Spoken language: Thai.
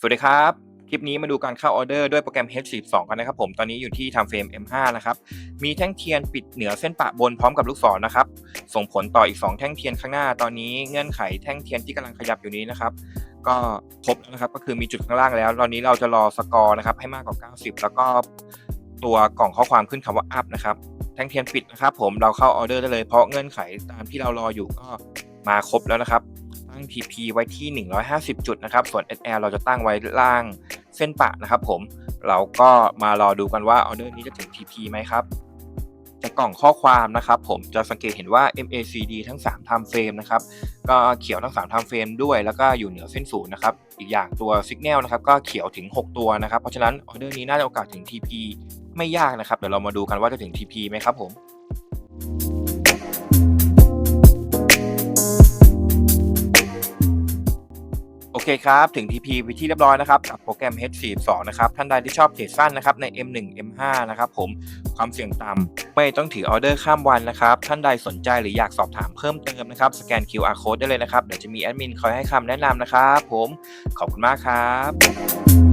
สวัสดีครับ คลิปนี้มาดูการเข้าออเดอร์ด้วยโปรแกรม H42 กันนะครับผมตอนนี้อยู่ที่ Time Frame M5 นะครับ มีแท่งเทียนปิดเหนือเส้นปะบนพร้อมกับลูกศรนะครับ ส่งผลต่ออีก 2 แท่งเทียนข้างหน้าตอนนี้เงื่อนไขแท่งเทียนที่กำลังขยับอยู่นี้นะครับ ก็ครบแล้วนะครับก็คือมีจุดข้างล่างแล้ว ตอนนี้เราจะรอสกอร์นะครับให้มากกว่า 90 แล้วก็ตัวกล่องข้อความขึ้นคำว่า up นะครับแท่งเทียนปิดนะครับผมเราเข้าออเดอร์ได้เลยเพราะเงื่อนไขตามที่เรารออยู่ก็มาครบแล้วนะครับ ง TP ไว้ที่ 150 จุดนะครับ ส่วน SL เราจะตั้งไว้ล่างเส้นปะนะครับผม เราก็มารอดูกันว่าออเดอร์นี้จะถึง TP ไหมครับจากกล่องข้อความนะครับผมจะสังเกตเห็นว่า MACD ทั้ง3 time frame นะครับก็เขียวทั้ง3 time frame ด้วยแล้วก็อยู่เหนือเส้นศูนย์นะครับอีกอย่างตัว Signal นะครับก็เขียวถึง 6 ตัวนะครับ เพราะฉะนั้นออเดอร์นี้น่าจะโอกาสถึง TP ไม่ยากนะครับ เดี๋ยวเรามาดูกันว่าจะถึง TP ไหมครับผม อเคครับ ถึง TP ไปที่เรียบร้อยนะครับกับโปรแกรม H42 นะครับ ท่านใดที่ชอบเทรดสั้นนะครับใน M1 M5 นะครับผมความเสี่ยงต่ำไม่ต้องถือออเดอร์ข้ามวันนะครับ ท่านใดสนใจหรืออยากสอบถามเพิ่มเติมนะครับ สแกน QR code ได้เลยนะครับ เดี๋ยวจะมีแอดมินคอยให้คำแนะนำนะครับผมขอบคุณมากครับ